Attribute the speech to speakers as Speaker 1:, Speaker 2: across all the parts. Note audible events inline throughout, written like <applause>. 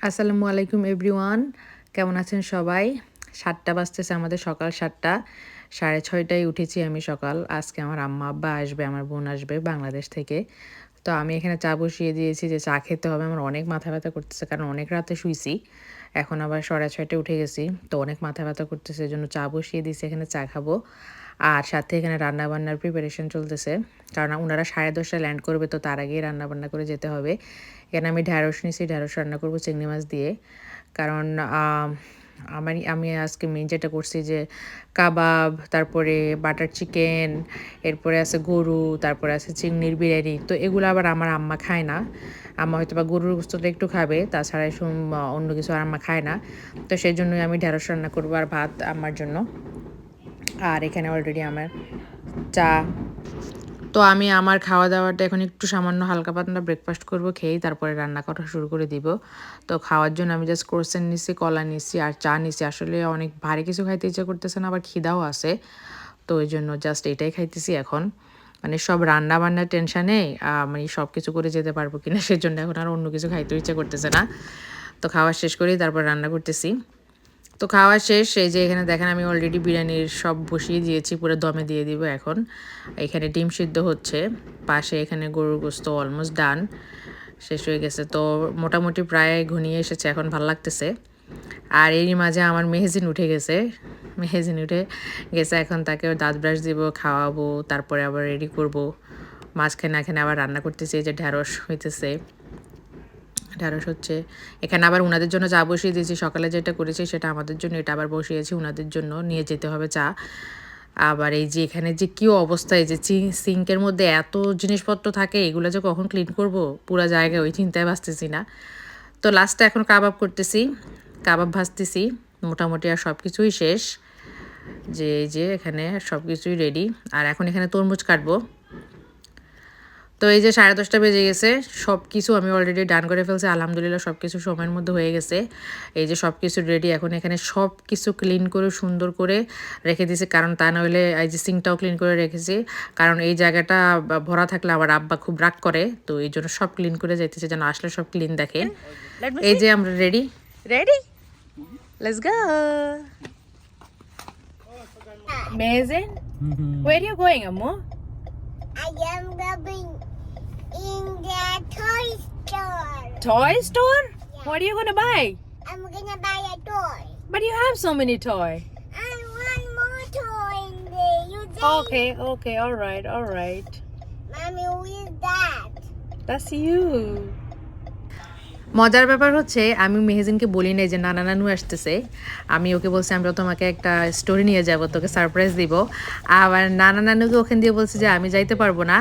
Speaker 1: আসসালামু আলাইকুম এভরিওয়ান। কেমন আছেন সবাই? সাতটা বাজতেছে, আমাদের সকাল সাতটা। সাড়ে ছয়টায় উঠেছি আমি সকাল। আজকে আমার আম্মা, আব্বা আসবে, আমার বোন আসবে বাংলাদেশ থেকে। তো আমি এখানে চা বসিয়ে দিয়েছি যে চা খেতে হবে। আমার অনেক মাথা ব্যথা করতেছে কারণ অনেক রাতে শুইছি। এখন আবার সরা ছয়টা উঠে গেছি। তো অনেক মাথা ব্যথা করতেছে জন্য চা বসিয়ে দিয়েছি, এখানে চা খাব। আর সাথে এখানে রান্নাবান্নার প্রিপারেশন চলতেছে। কারণ ওনারা সাড়ে দশটা ল্যান্ড করবে, তো তার আগেই রান্নাবান্না করে যেতে হবে। এখানে আমি ঢ্যাঁড়স নিয়েছি, ঢ্যাঁড়স রান্না করব, চিংড়ি মাছ দিয়ে। কারণ আমার আমি আজকে মেন যেটা করছি যে কাবাব, তারপরে বাটার চিকেন এরপরে আছে গরু, তারপরে আছে চিংড়ির বিরিয়ানি। তো এগুলো আবার আমার আম্মা খায় না। আম্মা হয়তো বা গরুর গোস্তটা একটু খাবে, তাছাড়া অন্য কিছু আর আম্মা খায় না। তো সেই জন্যই আমি ঢ্যাঁড়স রান্না করব আর ভাত আমার জন্য। আর এখানে অলরেডি আমার চা তো আমি আমার খাওয়া দাওয়াটা এখন একটু সামান্য হালকা পাতলা ব্রেকফাস্ট করব, খেয়েই তারপরে রান্না করা শুরু করে দিব। তো খাওয়ার জন্য আমি জাস্ট কোর্সেন নিছি, কলা নিছি আর চা নিছি। আসলে অনেক ভারী কিছু খাইতে ইচ্ছা করতেছে না, আবার খিদাও আছে। তো ওই জন্য জাস্ট এটাই খাইতেছি এখন। মানে সব রান্না বান্নার টেনশানে আমি সব কিছু করে যেতে পারব কিনা, সেজন্য এখন আর অন্য কিছু খাইতে ইচ্ছা করতেছে না। তো খাওয়া শেষ করেই তারপর রান্না করতেছি। তো খাওয়া শেষ, এই যে এখানে দেখেন আমি অলরেডি বিরিয়ানির সব বসিয়ে দিয়েছি, পুরো দমে দিয়ে দিব এখন। এখানে ডিম সিদ্ধ হচ্ছে, পাশে এখানে গরুর গোস্ত অলমোস্ট ডান শেষ হয়ে গেছে। তো মোটামুটি প্রায় ঘনিয়ে এসেছে, এখন ভালো লাগতেছে। আর এরই মাঝে আমার মেহেজিন উঠে গেছে, মেহেজিন উঠে গেছে, এখন তাকে দাঁত ব্রাশ দিব, খাওয়াবো, তারপরে আবার রেডি করব। মাঝখানে এখানে আবার রান্না করতেছি, এই যে ঢ্যাঁড়স হইতেছে। ঢ্যাঁড়স হচ্ছে। এখানে আবার ওনাদের জন্য চা বসিয়ে দিয়েছি। সকালে যেটা করেছি সেটা আমাদের জন্য, এটা আবার বসিয়েছি ওনাদের জন্য। নিয়ে যেতে হবে চা। আবার এই যে এখানে যে কী অবস্থায় যে সিঙ্কের মধ্যে এত জিনিসপত্র থাকে, এগুলো যে কখন ক্লিন করব? পুরো জায়গায় ওই চিন্তায় বাঁচতেছি না। তো লাস্টে এখন কাবাব করতেছি। কাবাব ভাজতেছি। মোটামুটি আর সব কিছুই শেষ। যে এই যে এখানে সব কিছুই রেডি আর এখন এখানে তরমুজ কাটবো। তো এই যে সাড়ে দশটা বেজে গেছে সব কিছু আমি অলরেডি ডান করে ফেলছি। আলহামদুলিল্লাহ সব কিছু সময়ের মধ্যে হয়ে গেছে। এই যে সব কিছু রেডি এখন এখানে সব কিছু ক্লিন করে সুন্দর করে রেখে দিয়েছি। কারণ তা নইলে এই যে সিঙ্কটাও ক্লিন করে রেখেছি। কারণ এই জায়গাটা ভরা থাকলে আবার আব্বা খুব রাগ করে। তো এই জন্য সব ক্লিন করে যাইতেছে যেন আসলে সব ক্লিন দেখে এই যে আমরা ready ready let's go Amazing. Where are you going, Ammo?
Speaker 2: I am going in the toy store.
Speaker 1: Toy store? What are you gonna buy?
Speaker 2: I'm gonna buy a toy.
Speaker 1: But you have so many toys.
Speaker 2: And one more toy in there. You
Speaker 1: Okay, okay, all right, all right.
Speaker 2: Mommy, who is that?
Speaker 1: That's you. মজার ব্যাপার হচ্ছে, আমি মেহেজিনকে বলি নাই যে নানা নানু আসতেছে। আমি ওকে বলছি, আমরা তোমাকে একটা স্টোরি নিয়ে যাব, তোকে সারপ্রাইজ দিব। আবার নানা নানুকে ওখান দিয়ে বলছি যে, আমি যাইতে পারব না,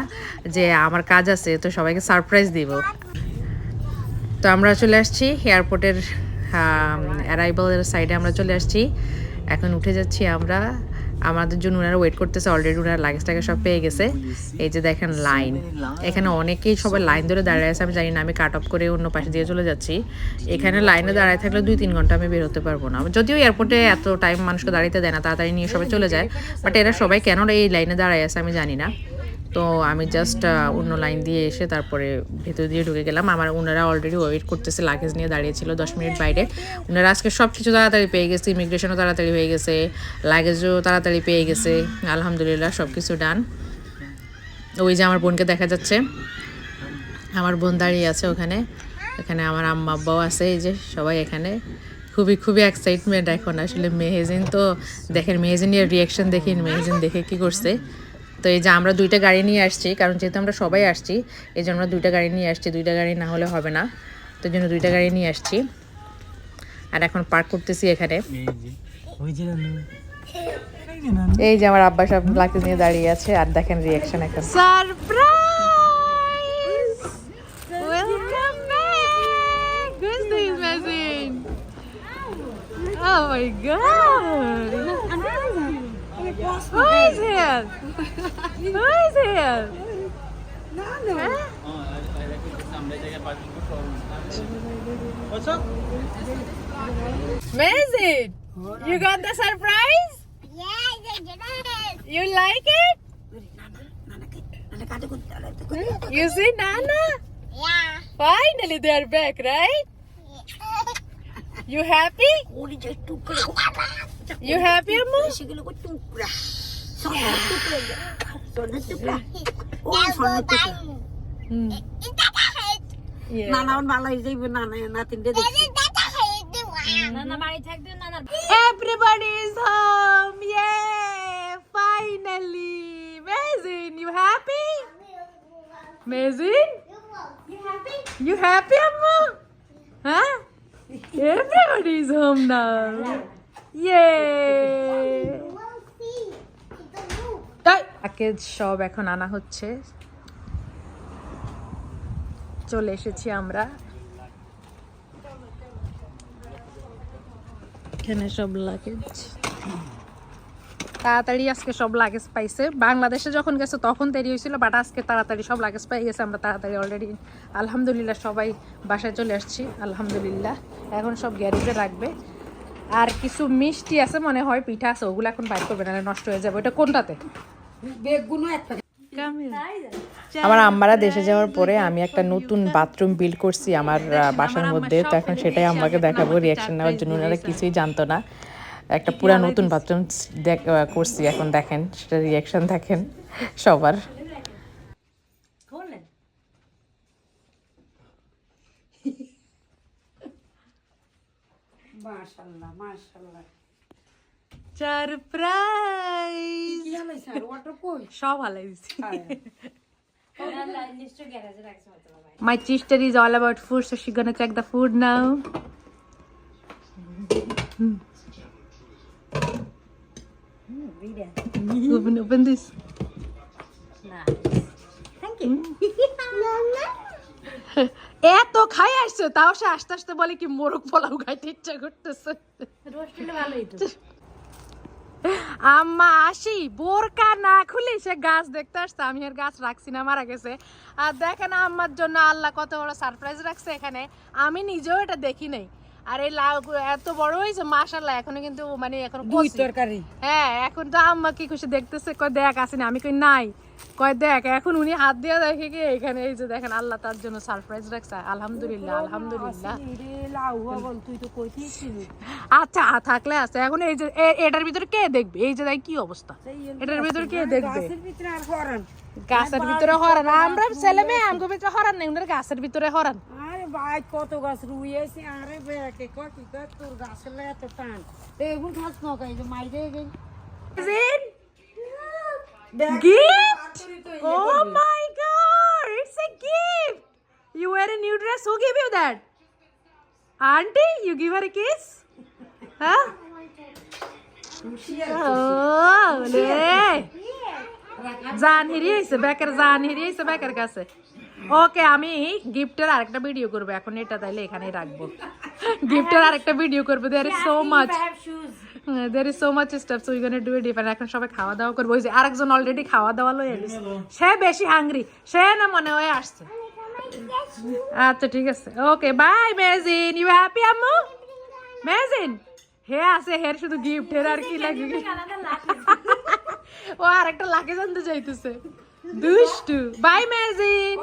Speaker 1: যে আমার কাজ আছে, তো সবাইকে সারপ্রাইজ দিব। তো আমরা চলে আসছি এয়ারপোর্টের অ্যারাইভালের সাইডে আমরা চলে আসছি। এখন উঠে যাচ্ছি আমরা আমাদের জন্য ওনারা ওয়েট করতেছে অলরেডি ওনার লাগেজ টাকা সব পেয়ে গেছে। এই যে দেখেন লাইন এখানে অনেকেই সবাই লাইন ধরে দাঁড়ায় আছে আমি জানি না আমি কাট অফ করে অন্য পাশে দিয়ে চলে যাচ্ছি। এখানে লাইনে দাঁড়ায় থাকলে দুই তিন ঘণ্টা আমি বেরোতে পারব না। যদিও এয়ারপোর্টে এত টাইম মানুষকে দাঁড়াইতে দেয় না তাড়াতাড়ি নিয়ে সবাই চলে যায় বাট এরা সবাই কেন এই লাইনে দাঁড়ায় আছে আমি জানি না। তো আমি জাস্ট অন্য লাইন দিয়ে এসে তারপরে ভেতর দিয়ে ঢুকে গেলাম। আমার ওনারা অলরেডি ওয়েট করতেছে লাগেজ নিয়ে দাঁড়িয়েছিল দশ মিনিট বাইরে। ওনারা আজকে সব কিছু তাড়াতাড়ি পেয়ে গেছে ইমিগ্রেশনও তাড়াতাড়ি হয়ে গেছে লাগেজও তাড়াতাড়ি পেয়ে গেছে। আলহামদুলিল্লাহ সব কিছু ডান ওই যে আমার বোনকে দেখা যাচ্ছে। আমার বোন দাঁড়িয়ে আছে ওখানে। এখানে আমার আম্মা আব্বাও আছে, এই যে সবাই এখানে। খুবই খুবই এক্সাইটমেন্ট এখন। আসলে মেহেজিন তো দেখেন, মেহেজিনের রিয়াকশন দেখেন মেহেজিন দেখে কি করছে। তো এই যে আমরা দুইটা গাড়ি নিয়ে আসছি, কারণ যেহেতু আমরা সবাই আসছি, এই যে আমরা দুইটা গাড়ি নিয়ে আসছি, দুইটা গাড়ি না হলে হবে না। তো জন্য দুইটা গাড়ি নিয়ে আসছি। আর এখন পার্ক করতেছি এখানে। এই যে আমার আব্বা সব লাকিজ নিয়ে দাঁড়িয়ে আছে, আর দেখেন রিয়াকশন এখন। Surprise! Who is him? Who is him? Nano. Huh? What's up? Where is it? You got the surprise?
Speaker 2: Yes, I got it.
Speaker 1: You like it? You see Nana?
Speaker 2: Yeah.
Speaker 1: Finally they are back, right?
Speaker 3: You happy? You happy, Amma?
Speaker 2: সেগুলো কো টুকরা সোনার টুকরা সোনার টুকরা ও সোনার টুকরা
Speaker 3: Hmm. Yeah.
Speaker 2: নানা ভালো হয়ে যাইবে নানা নাতিনটা দেখি
Speaker 3: Everybody is home! Yay! Finally! Amazing! You happy? Amazing? You happy, Amma? Huh? Everybody is home now. Yay! Package সব এখন আনা হচ্ছে। চলে এসেছি আমরা। এখানে সব লাগেজ তাড়াতাড়ি আজকে সব লাগেজ পাইছে। বাংলাদেশে যখন গেছে তখন দেরি হয়েছিল বাট আজকে তাড়াতাড়ি সব লাগেজ পাই গেছে। আমরা তাড়াতাড়ি অলরেডি আলহামদুলিল্লাহ সবাই বাসায় চলে আসছি, আলহামদুলিল্লাহ। এখন সব গ্যারেজে রাখবে। আর কিছু মিষ্টি আছে মনে হয়, পিঠা আছে, ওগুলো এখন বাইর করবে না নষ্ট হয়ে যাবে। ওটা কোনটাতে? আমার আম্মারা দেশে যাওয়ার পরে আমি একটা নতুন বাথরুম বিল্ড করছি আমার বাসার মধ্যে। তো এখন সেটাই আম্মাকে দেখাবো রিয়াকশন নেওয়ার জন্য। ওনারা কিছুই জানতো না। একটা পুরা নতুন বাথরুম করছি এখন দেখেন সেটা রিয়াকশন দেখেন সবার।
Speaker 2: মাশাআল্লাহ মাশাআল্লাহ
Speaker 3: সারপ্রাইজ সব হালাই দিছি। My sister is all about food, so she's gonna check the food now. open, open this. <laughs> এত খাই আসছে তাও সে আস্তে আস্তে বলে কি মোরগ পোলাও খাইতে ইচ্ছা করতেছে। আম্মা আসি। বোরকা না খুলি সে গাছ দেখতে আসছে। আমি আর গাছ রাখছি না মারা গেছে। আর দেখেন আম্মার জন্য আল্লাহ কত বড় সারপ্রাইজ রাখছে এখানে। আমি নিজেও এটা দেখি নাই। আর এই লাউ এত বড় হয়েছে মাশাল্লাহ এখনও কিন্তু মানে এখন
Speaker 2: তরকারি।
Speaker 3: হ্যাঁ এখন তো আম্মা কি খুশি দেখতেছে কয় দেখ আসেনি। আমি কই নাই। কয় দেখ এখন উনি হাত দিয়ে দেখে কি এখানে? এই যে দেখেন আল্লাহ তার জন্য সারপ্রাইজ রাখছে। আলহামদুলিল্লাহ আলহামদুলিল্লাহ। আচ্ছা থাকলে আছে। এখন এই যে এটার ভিতরে কে দেখবে? এই যে দেখ কি অবস্থা? এটার ভিতরে কে দেখবে?
Speaker 2: গাছের ভিতরে হরান।
Speaker 3: আমরা ছেলে মেয়ে আমগো ভিতরে হরান নেই ওনার গাছের ভিতরে হরান।
Speaker 2: আরে ভাই কত গাছ রুইয়েছি। আরে বেকে কয় কি কয় তোর গাছের এত টান। এগুন খাস না কাই যে মাই দে গেই
Speaker 3: Gift? Oh my god, it's a gift. You wear a new dress. Who gave you that? Auntie, you give her a kiss? Huh? Oh, রে জান হিরিয়েছে বেকার জান হিরিয়েছে বেকার কাছে ওকে আমি গিফটের আরেকটা ভিডিও করবো এখন এটা তাইলে এখানেই রাখবো গিফটের আরেকটা ভিডিও করবো there is so much there is so much stuff so you gonna do it different এখন সবাই খাওয়া দাওয়া করব। ওই যে আরেকজন অলরেডি খাওয়া দাওয়া লয়ে এলিস সে বেশি হাংরি সে না মনে হয় আসছে। আচ্ছা ঠিক আছে। Okay bye Mazin you happy আম্মু? মেজিন হে আছে হের শুধু গিফট হের আর কি লাগে। <laughs> ও আরেকটা লাকে জানতে চাইতেছে। দুষ্টু। বাই মেজিন